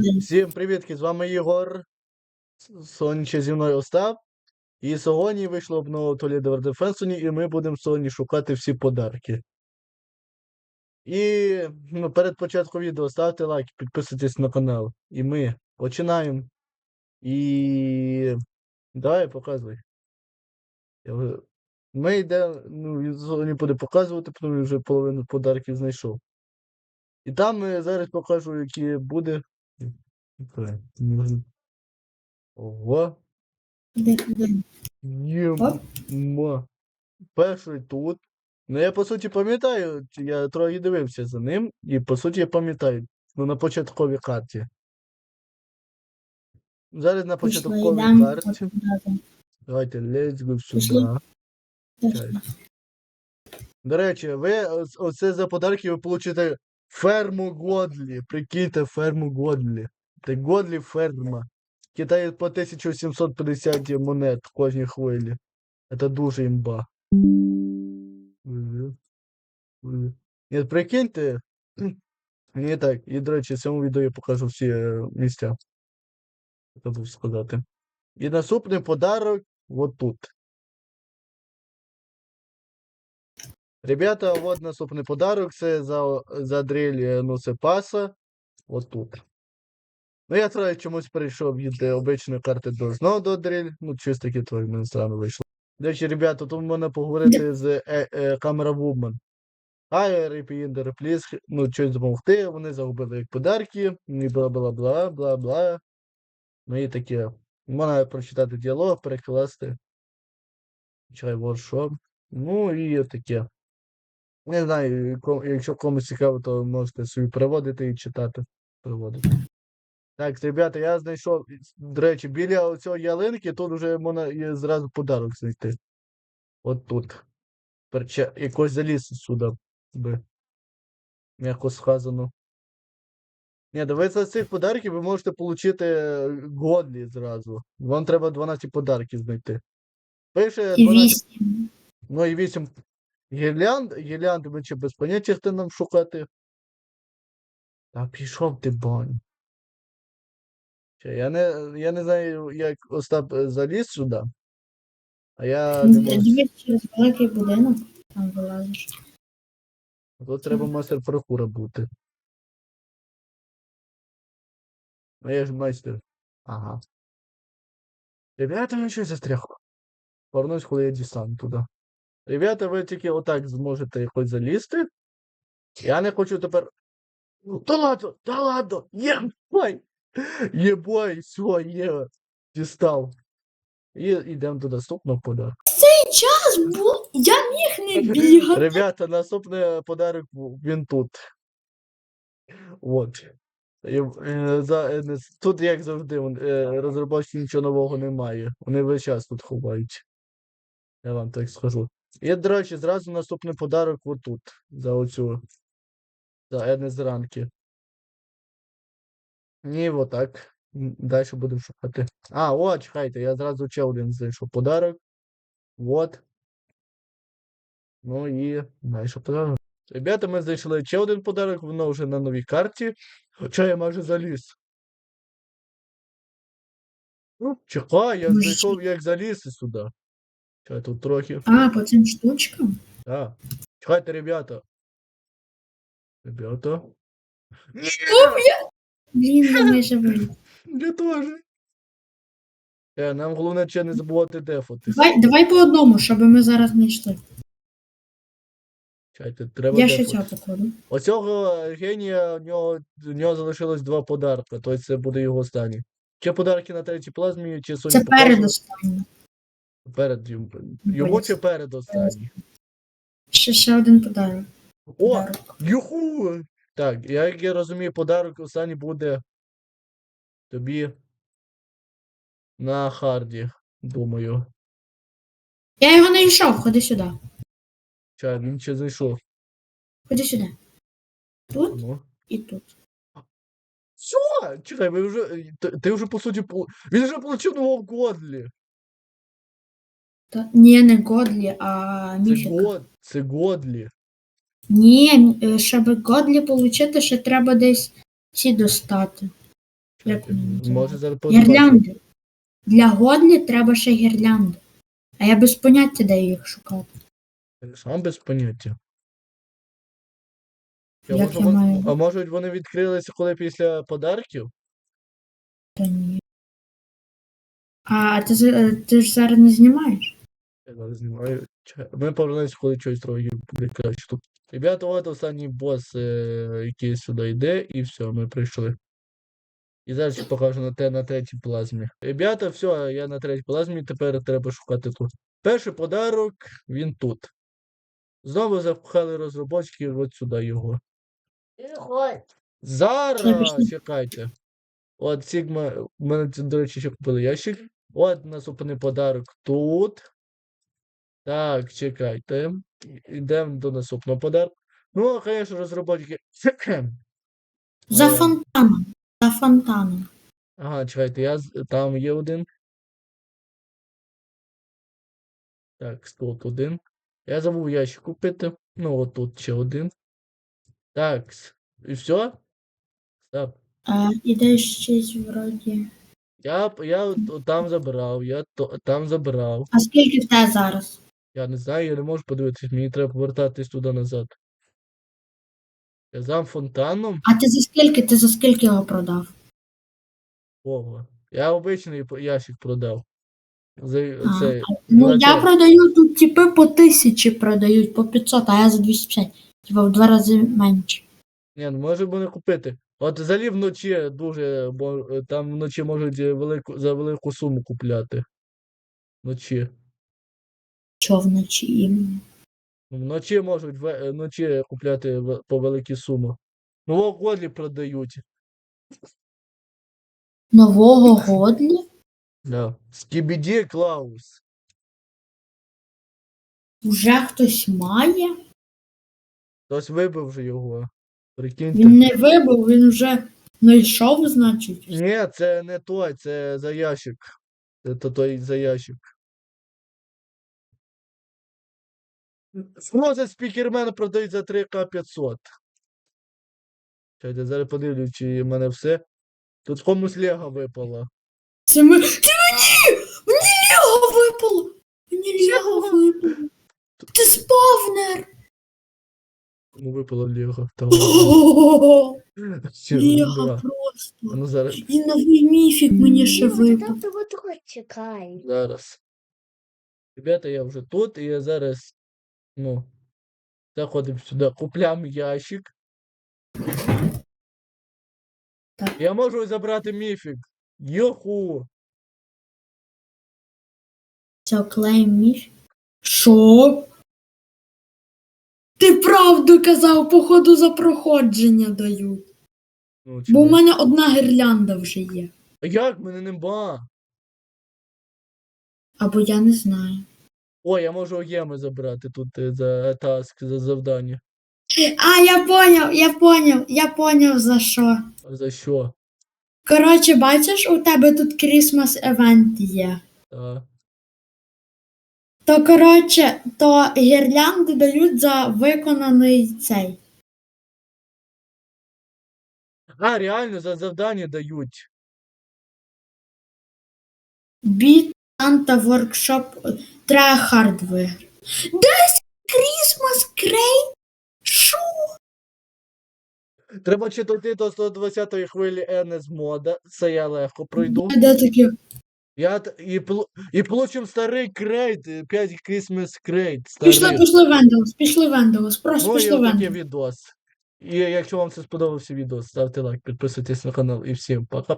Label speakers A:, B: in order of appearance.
A: Всім привітки, з вами Ігор. Сьогодні ще зі мною Остап. І сьогодні вийшло Toledo War Defense, і ми будемо сьогодні шукати всі подарки. І ну, перед початком відео ставте лайк, підписуйтесь на канал. І ми починаємо. І. Давай, показуй. Ми йдемо, ну, сьогодні буде показувати, тому що вже половину подарків знайшов. І там е, зараз покажу, які буде.
B: Оп.
A: Єма. Перший тут. Ну я по суті пам'ятаю, я трохи дивився за ним, і по суті я пам'ятаю. Ну на початковій карті. Зараз на початковій карті. Давайте let's go сюди. До речі, ви оц- оце за подарки ви получите ферму Годлі. Прикиньте, ферму Годлі. Це Годлі ферма. Китає по 1750 монет в кожній хвилі. Це дуже імба. Ні, прикиньте. Ні, так. І, до речі, в цьому відео я покажу всі е, місця. Забув сказати. І наступний подарок от тут. Ребята, от наступний подарок. Це за, за дриль, е, ну. От тут. Ну, я трохи чомусь перейшов від е, обичної карти до знову до дриль. Ну, чисто таки трохи мені странно вийшло. До речі, ребята, тут можна поговорити з е, е, камера Woman. Hi, Repinder, please, ну, щось допомогти. Вони загубили як подарки, і бла-бла-бла, бла-бла. Ну і таке. Можна прочитати діалог, перекласти. Чай воршоп. Ну і таке. Не знаю, якщо комусь цікаво, то можете собі переводити і читати. Переводити. Так, ребята, я знайшов, до речі, біля цієї ялинки тут вже можна і зразу подарок знайти. От тут. Перче, якось заліз сюди би. М'яко сказано. Ні, дивіться з цих подарків ви можете отримати годлі зразу. Вам треба 12 подарків знайти. Пише
B: І
A: 12. Ну і 8 гірлянд. Гірлянди ми чи без поняття хто нам шукати. Та пішов ти баню. Я не, я не знаю, як Остап е, заліз сюди. А я не можу.
B: Через великий будинок, там вилазиш.
A: Тут треба майстер паркура бути. А я ж майстер. Ага. Ребята, я щось застряг. Повернусь, коли я дістану туди. Ребята, ви тільки отак зможете якось залізти. Я не хочу тепер. Ну, Та ладно, та ладно, єбай! Єбай, все, є. Дістав. І йдемо до наступного подарку.
B: Цей час був. Я міг не бігати.
A: Ребята, наступний подарок він тут. От. Е, е, тут, як завжди, е, розробочки нічого нового немає. Вони весь час тут ховають. Я вам так скажу. І, до речі, зразу наступний подарок отут. За оцю. За Енес ранки. Ні, отак. Далі будемо шукати. А, о, чекайте, я зразу ще один знайшов подарок. Вот. Ну і далі подарок. Ребята, ми знайшли ще один подарок, воно вже на новій карті. Хоча я майже заліз. Ну, чекай, я знайшов, як залізти сюди. Тут трохи.
B: А, по цим штучкам?
A: Так. Чекайте, ребята. Ребята. Ні,
B: Блін, я майже
A: я теж. Е, нам головне ще не забувати дефатись.
B: Давай, давай по одному, щоб ми зараз не йшли.
A: Чекайте, треба
B: Я ще цього покладу.
A: Оцього генія, у нього, у нього залишилось два подарки, тобто це буде його останній. Чи подарки на третій плазмі, чи Соні
B: Це передостаннє.
A: Перед йому. Йому чи перед останній?
B: Ще ще один подарок.
A: О!
B: Подарок.
A: Юху! Так, я- як я розумію, подарок останній буде тобі на харді, думаю.
B: Я його не йшов, ходи сюди.
A: Чай, він ще зайшов.
B: Ходи сюди. Тут
A: Ну.
B: і тут.
A: Що? Чекай, ви вже. Ти, ти вже по суті. по- Він вже отримав нового Годлі.
B: Та, ні, не Годлі, а
A: Це
B: міфіка.
A: Год, це Годлі.
B: Ні, м- е, щоб Годлі отримати, ще треба десь ці достати. Як вони
A: Може
B: називаються?
A: зараз побачимо.
B: Гірлянди. Для Годлі треба ще гірлянди. А я без поняття, де їх шукати.
A: Сам без поняття. Я
B: Як
A: можу,
B: я
A: вон-
B: маю?
A: А можуть вони відкрилися коли після подарків?
B: Та ні. А ти, з- е, ти ж зараз не знімаєш?
A: Я зараз знімаю. Ми повернемося, коли щось трохи краще. Тут. Ребята, от останній бос, е, який сюди йде, і все, ми прийшли. І зараз ще покажу на, те, на третій плазмі. Ребята, все, я на третій плазмі, тепер треба шукати тут. Перший подарок, він тут. Знову запхали розробочки от сюди його. Зараз, чекайте. От Sigma, в мене, до речі, ще купили ящик. От наступний подарок тут. Так, чекайте. Йдемо до наступного подарку. Ну, а, звісно, розробники.
B: За фонтаном. За фонтаном.
A: Ага, чекайте, я там є один. Так, тут один. Я забув ящик купити. Ну, от тут ще один. Так, і все? Так.
B: А, іде щось вроді.
A: Я, я там забрав, я то, там забрав.
B: А скільки в тебе зараз?
A: Я не знаю, я не можу подивитись, мені треба повертатись туди назад. Я за фонтаном.
B: А ти за скільки? Ти за скільки його продав?
A: Ого. Я обичний ящик продав. За
B: А,
A: це.
B: Ну, я
A: це.
B: продаю тут типи по тисячі продають, по 500, а я за 250. Типа в два рази менше.
A: Ні, ну може мене купити. От взагалі вночі дуже, бо там вночі можуть е, велику, за велику суму купляти. Вночі.
B: Чо вночі іменно?
A: Вночі можуть е, вночі купляти по великі суми. В Годлі продають.
B: Нового Годлі?
A: Да. Скібіді Клаус.
B: Вже хтось має?
A: Хтось вибив вже його. Прикиньте.
B: Він не вибив, він вже знайшов, значить.
A: Ні, це не той, це за ящик. Це той за ящик. Фрозе спікермен продають за 3К 500. Чекайте, зараз подивлюсь, чи в мене все. Тут комусь Лего випало.
B: Це ми. Ти мені! Мені Лего випало! Мені Лего випало! Ти спавнер!
A: Кому випало Лего? Та
B: Лего просто!
A: Ну зараз,
B: І новий міфік мені ще випав.
C: Там того чекай.
A: зараз. Ребята, я вже тут, і я зараз, ну, заходимо сюди, купляємо ящик.
B: Так.
A: Я можу забрати міфік. Йоху!
B: Це клейм міфік. Що? Ти правду казав, походу за проходження дають.
A: Ну,
B: Бо в
A: чому?
B: мене одна гірлянда вже є.
A: А як мене нема?
B: Або я не знаю.
A: Ой, я можу геми забрати тут е, за таск, за завдання.
B: А, я поняв, я поняв, я поняв за що.
A: За що?
B: Коротше, бачиш, у тебе тут Christmas евент є.
A: А,
B: То коротше, то гірлянди дають за виконаний цей.
A: а реально за завдання дають.
B: Біт Санта Воркшоп треба хардвер. Десь Christmas крей? Що?
A: Треба читати до 120-ї хвилі НС мода. Це я легко пройду.
B: Де таке?
A: Я і, і получим старий крейт, е, 5 Christmas крейт.
B: Пішли,
A: Старий.
B: пішли Венделос, пішли Венделос, просто
A: Ну
B: пішли Венделос.
A: відос. І якщо вам це сподобався відео, ставте лайк, підписуйтесь на канал і всім пока.